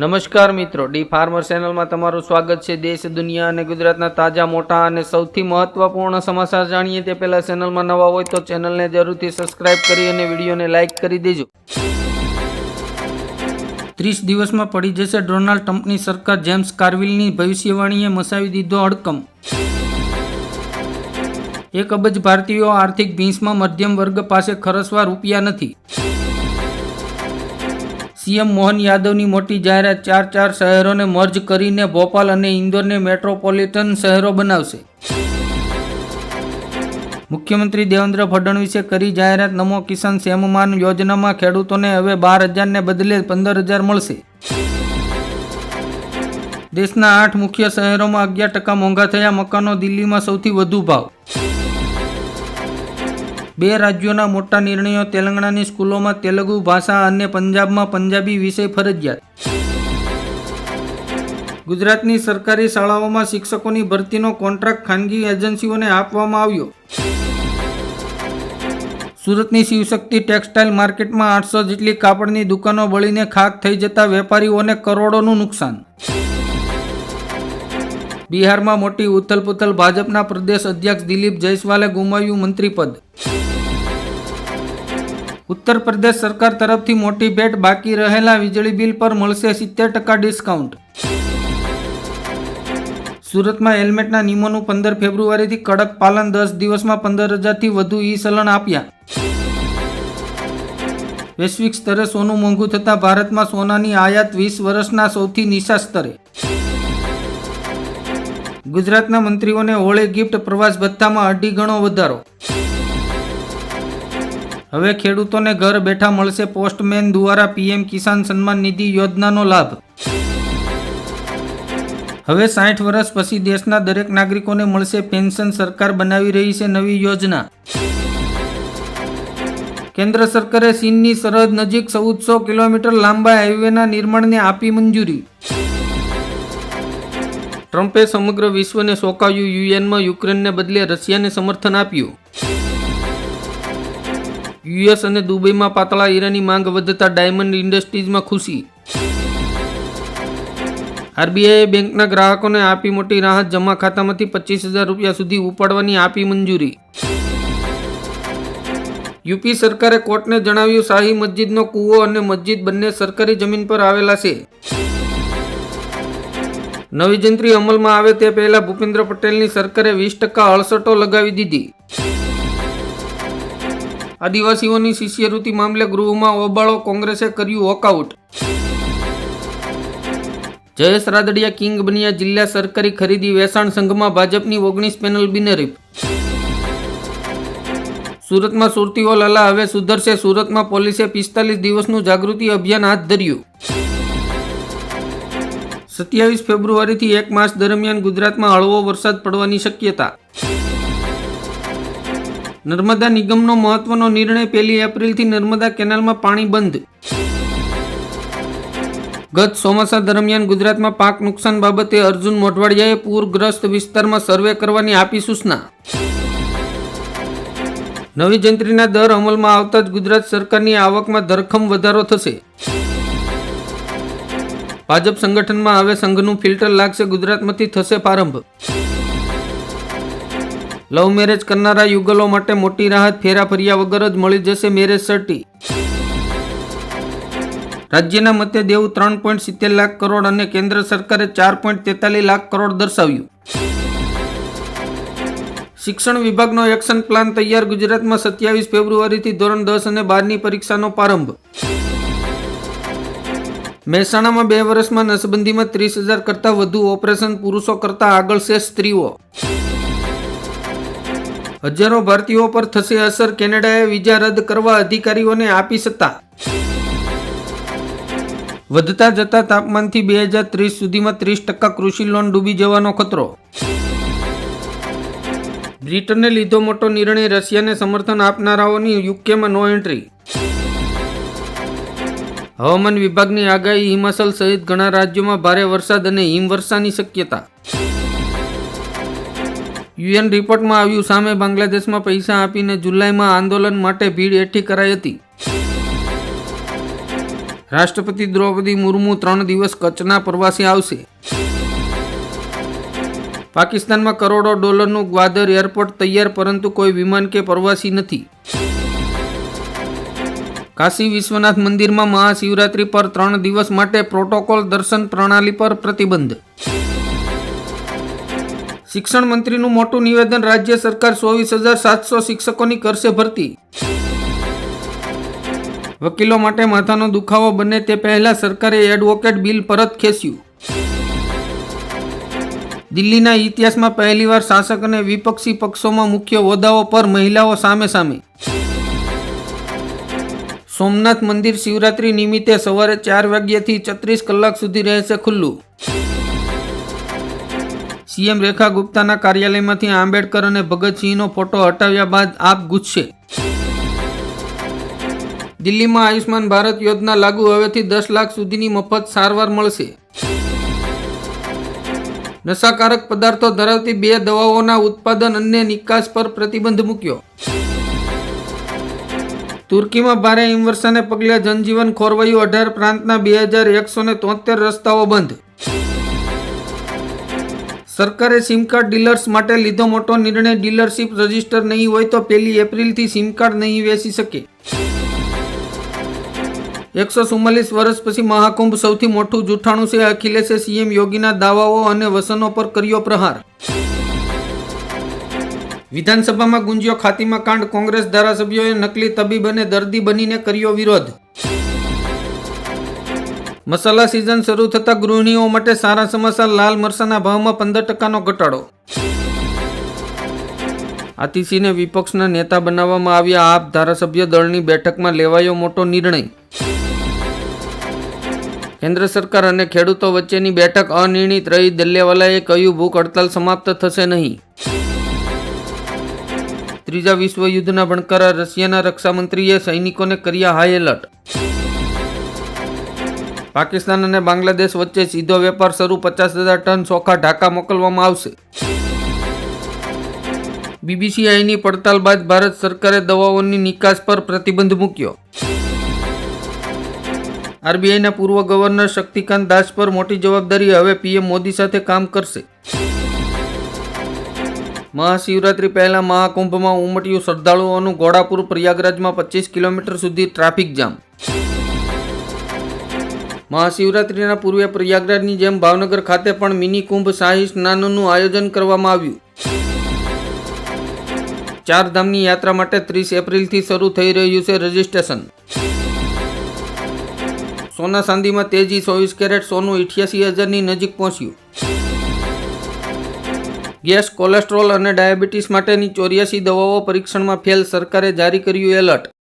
નમસ્કાર મિત્રો, D farmer ચેનલમાં તમારું સ્વાગત છે. દેશ, દુનિયા અને ગુજરાતના તાજા, મોટા અને સૌથી મહત્વપૂર્ણ સમાચાર જાણીએ તે પહેલા ચેનલમાં નવા હોય તો ચેનલને જરૂરથી સબસ્ક્રાઇબ કરી અને વિડીયોને લાઇક કરી દેજો. ત્રીસ દિવસમાં પડી જશે ડોનાલ્ડ ટ્રમ્પની સરકાર. જેમ્સ કાર્વિલની ભવિષ્યવાણીએ મસાવી દીધો અડકમ. એક અબજ ભારતીયો આર્થિક ભીંસમાં મધ્યમ વર્ગ પાસે ખરસવા રૂપિયા નથી. સીએમ મોહન યાદવની મોટી જાહેરાત ચાર ચાર શહેરોને મર્જ કરીને ભોપાલ અને ઇન્દોરને મેટ્રોપોલિટન શહેરો બનાવશે. મુખ્યમંત્રી દેવેન્દ્ર ફડણવીસે કરી જાહેરાત નમો કિસાન સેમમાન યોજનામાં ખેડૂતોને હવે બાર હજારને બદલે પંદર હજાર મળશે. દેશના આઠ મુખ્ય શહેરોમાં અગિયાર ટકા મોંઘા થયા મકાનો દિલ્હીમાં સૌથી વધુ ભાવ. બે રાજ્યોના મોટા નિર્ણયો તેલંગાણાની સ્કૂલોમાં તેલુગુ ભાષા અને પંજાબમાં પંજાબી વિષય ફરજિયાત. ગુજરાતની સરકારી શાળાઓમાં શિક્ષકોની ભરતીનો કોન્ટ્રાક્ટ ખાનગી એજન્સીઓને આપવામાં આવ્યો. સુરતની શિવશક્તિ ટેક્સટાઇલ માર્કેટમાં આઠસો જેટલી કાપડની દુકાનો બળીને ખાક થઈ જતા વેપારીઓને કરોડોનું નુકસાન. બિહારમાં મોટી ઉથલપુથલ ભાજપના પ્રદેશ અધ્યક્ષ દિલીપ જયસ્વાલે ગુમાવ્યું મંત્રીપદ. ઉત્તર પ્રદેશ સરકાર તરફથી મોટી ભેટ બાકી રહેલા વીજળી બિલ પર મળશે સિત્તેર ટકા ડિસ્કાઉન્ટ. સુરતમાં હેલ્મેટના નિયમોનું પંદર ફેબ્રુઆરીથી કડક પાલન દસ દિવસમાં પંદર હજારથી વધુ ઈ સલન આપ્યા. વૈશ્વિક સ્તરે સોનું મોંઘું થતાં ભારતમાં સોનાની આયાત વીસ વર્ષના સૌથી નીચા સ્તરે. ગુજરાતના મંત્રીઓને હોળી ગિફ્ટ પ્રવાસ ભથ્થામાં અઢી ગણો વધારો. હવે ખેડૂતોને ઘર બેઠા મળશે પોસ્ટમેન દ્વારા પીએમ કિસાન સન્માન નિધિ યોજનાનો લાભ. હવે સાઠ વર્ષ પછી દેશના દરેક નાગરિકોને મળશે પેન્શન સરકાર બનાવી રહી છે નવી યોજના. કેન્દ્ર સરકારે ચીનની સરહદ નજીક ચૌદસો કિલોમીટર લાંબા હાઈવેના નિર્માણને આપી મંજૂરી. ટ્રમ્પે સમગ્ર વિશ્વને સોંકાવ્યું યુએનમાં યુક્રેનને બદલે રશિયાને સમર્થન આપ્યું. યુએસ અને દુબઈમાં પાતળા હીરાની માંગ વધતા ડાયમંડ ઇન્ડસ્ટ્રીઝમાં ખુશી. આરબીઆઈએ બેંકના ગ્રાહકોને આપી મોટી રાહત, જમા ખાતામાંથી પચીસ હજાર રૂપિયા સુધી ઉપાડવાની આપી મંજૂરી. યુપી સરકારે કોર્ટને જણાવ્યું, શાહી મસ્જિદનો કૂવો અને મસ્જિદ બંને સરકારી જમીન પર આવેલા છે. નવી જંત્રી અમલમાં આવે તે પહેલા ભૂપેન્દ્ર પટેલની સરકારે વીસ ટકા અળસટો લગાવી દીધી. આદિવાસીઓની શિષ્યવૃત્તિ મામલે ગૃહમાં ઓબાળો કોંગ્રેસે કર્યું વોકઆઉટ. જયેશ રાદડિયા કિંગ બન્યા જિલ્લા સરકારી ખરીદી વેચાણ સંઘમાં ભાજપની ઓગણીસ પેનલ બિનહરીફ સુરતમાં સુરતીઓ લાલા હવે સુધરશે. સુરતમાં પોલીસે પિસ્તાલીસ દિવસનું જાગૃતિ અભિયાન હાથ ધર્યું. સત્યાવીસ ફેબ્રુઆરીથી એક માસ દરમિયાન ગુજરાતમાં હળવો વરસાદ પડવાની શક્યતા. નર્મદા નિગમનો મહત્વનો નિર્ણય પહેલી એપ્રિલથી નર્મદા કેનાલમાં પાણી બંધ. ગત ચોમાસા દરમિયાન ગુજરાતમાં પાક નુકસાન બાબતે અર્જુન મોઢવાડિયાએ પૂરગ્રસ્ત વિસ્તારમાં સર્વે કરવાની આપી સૂચના. નવી જંત્રીના દર અમલમાં આવતા જ ગુજરાત સરકારની આવકમાં ધરખમ વધારો થશે. ભાજપ સંગઠનમાં હવે સંઘનું ફિલ્ટર લાગશે ગુજરાતમાંથી થશે પ્રારંભ. લવ મેરેજ કરનારા યુગલો માટે મોટી રાહત ફેરા ફર્યા વગર જ મળી જશે મેરેજ સર્ટી. રાજ્યના મતે દેવું ત્રણ પોઈન્ટ સિત્તેર લાખ કરોડ અને કેન્દ્ર સરકારે ચાર પોઈન્ટ તેતાલીસ લાખ કરોડ દર્શાવ્યું. શિક્ષણ વિભાગનો એક્શન પ્લાન તૈયાર ગુજરાતમાં સત્યાવીસ ફેબ્રુઆરીથી ધોરણ દસ અને બારની પરીક્ષાનો પ્રારંભ. મહેસાણામાં બે વર્ષમાં નસબંધીમાં ત્રીસ હજાર કરતાં વધુ ઓપરેશન પુરુષો કરતાં આગળ છે સ્ત્રીઓ. હજારો ભારતીયો પર થશે અસર કેનેડાએ વિઝા રદ કરવા અધિકારીઓને આપી સત્તા. વધતા જતા તાપમાનથી બે હજાર ત્રીસ સુધીમાં ત્રીસ ટકા કૃષિ લોન ડૂબી જવાનો ખતરો. બ્રિટને લીધો મોટો નિર્ણય, રશિયાને સમર્થન આપનારાઓની યુકેમાં નો એન્ટ્રી. હવામાન વિભાગની આગાહી હિમાચલ સહિત ઘણા રાજ્યોમાં ભારે વરસાદ અને હિમવર્ષાની શક્યતા. યુએન રિપોર્ટમાં આવ્યું સામે બાંગ્લાદેશમાં પૈસા આપીને જુલાઈમાં આંદોલન માટે ભીડ એકઠી કરાઈ હતી. રાષ્ટ્રપતિ દ્રૌપદી મુર્મુ ત્રણ દિવસ કચ્છના પ્રવાસે આવશે. પાકિસ્તાનમાં કરોડો ડોલરનું ગ્વાદર એરપોર્ટ તૈયાર, પરંતુ કોઈ વિમાન કે પ્રવાસી નથી. કાશી વિશ્વનાથ મંદિરમાં મહાશિવરાત્રિ પર ત્રણ દિવસ માટે પ્રોટોકોલ દર્શન પ્રણાલી પર પ્રતિબંધ. શિક્ષણ મંત્રીનું મોટું નિવેદન, રાજ્ય સરકાર ચોવીસ હજાર સાતસો શિક્ષકોની કરશે ભરતી. વકીલો માટે માથાનો દુખાવો બને તે પહેલા સરકારે એડવોકેટ બિલ પરત ખેંચ્યું. દિલ્હીના ઇતિહાસમાં પહેલીવાર શાસક અને વિપક્ષી પક્ષોમાં મુખ્ય હોદ્દાઓ પર મહિલાઓ સામે સામે સોમનાથ મંદિર શિવરાત્રી નિમિત્તે સવારે ચાર વાગ્યાથી છત્રીસ કલાક સુધી રહેશે ખુલ્લું. સીએમ રેખા ગુપ્તાના કાર્યાલયમાંથી આંબેડકર અને ભગતસિંહનો ફોટો હટાવ્યા બાદ આપ ગુજશે દિલ્હીમાં આયુષ્માન ભારત યોજના લાગુ હવેથી દસ લાખ સુધીની મફત સારવાર મળશે. નશાકારક પદાર્થો ધરાવતી બે દવાઓના ઉત્પાદન અને નિકાસ પર પ્રતિબંધ મૂક્યો. તુર્કીમાં ભારે હિમવર્ષાને પગલે જનજીવન ખોરવાયું અઢાર પ્રાંતના બે હજાર એકસો તોતેર રસ્તાઓ બંધ. સરકારે સિમ કાર્ડ ડીલર્સ માટે લીધો મોટો નિર્ણય. ડીલરશીપ રજિસ્ટર નહીં હોય તો પહેલી એપ્રિલથી સિમ કાર્ડ નહીં વેચી શકે. એકસો ચુમ્માલીસ વર્ષ પછી મહાકુંભ સૌથી મોટું જૂઠાણું છે. અખિલેશે સીએમ યોગીના દાવાઓ અને વસનો પર કર્યો પ્રહાર. વિધાનસભામાં ગુંજ્યો ખાતીમા કાંડ. કોંગ્રેસ ધારાસભ્યોએ નકલી તબીબ અને દર્દી બનીને કર્યો વિરોધ. મસાલા સિઝન શરૂ થતાં ગૃહિણીઓ માટે સારા સમાચાર લાલ મરચાના ભાવમાં પંદર ટકાનો ઘટાડો. આતિશીને વિપક્ષના નેતા બનાવવામાં આવ્યા આપ ધારાસભ્ય દળની બેઠકમાં લેવાયો મોટો નિર્ણય. કેન્દ્ર સરકાર અને ખેડૂતો વચ્ચેની બેઠક અનિર્ણિત રહી દલ્યાવાલાએ કહ્યું, ભૂખ હડતાલ સમાપ્ત થશે નહીં. ત્રીજા વિશ્વયુદ્ધના ભણકારા રશિયાના રક્ષામંત્રીએ સૈનિકોને કર્યા હાઈ એલર્ટ પાકિસ્તાન અને બાંગ્લાદેશ વચ્ચે સીધો વેપાર શરૂ પચાસ હજાર ટન ચોખા ઢાકા મોકલવામાં આવશે. બીબીસીઆઈની પડતાલ બાદ ભારત સરકારે દવાઓની નિકાસ પર પ્રતિબંધ મૂક્યો. આરબીઆઈના પૂર્વ ગવર્નર શક્તિકાંત દાસ પર મોટી જવાબદારી હવે પીએમ મોદી સાથે કામ કરશે. મહાશિવરાત્રી પહેલા મહાકુંભમાં ઉમટ્યું શ્રદ્ધાળુઓનું ઘોડાપુર પ્રયાગરાજમાં પચીસ કિલોમીટર સુધી ટ્રાફિક જામ. મહાશિવરાત્રિના પૂર્વે પ્રયાગરાજની જેમ ભાવનગર ખાતે પણ મિની કુંભ શાહી સ્નાનનું આયોજન કરવામાં આવ્યું. ચાર ધામની યાત્રા માટે ત્રીસ એપ્રિલથી શરૂ થઈ રહ્યું છે રજીસ્ટ્રેશન. સોના ચાંદીમાં તેજી ચોવીસ કેરેટ, સોનું ઇઠ્યાસી હજારની નજીક પહોંચ્યું. ગેસ કોલેસ્ટ્રોલ અને ડાયાબિટીસ માટેની ચોર્યાસી દવાઓ પરીક્ષણમાં ફેલ સરકારે જારી કર્યું એલર્ટ.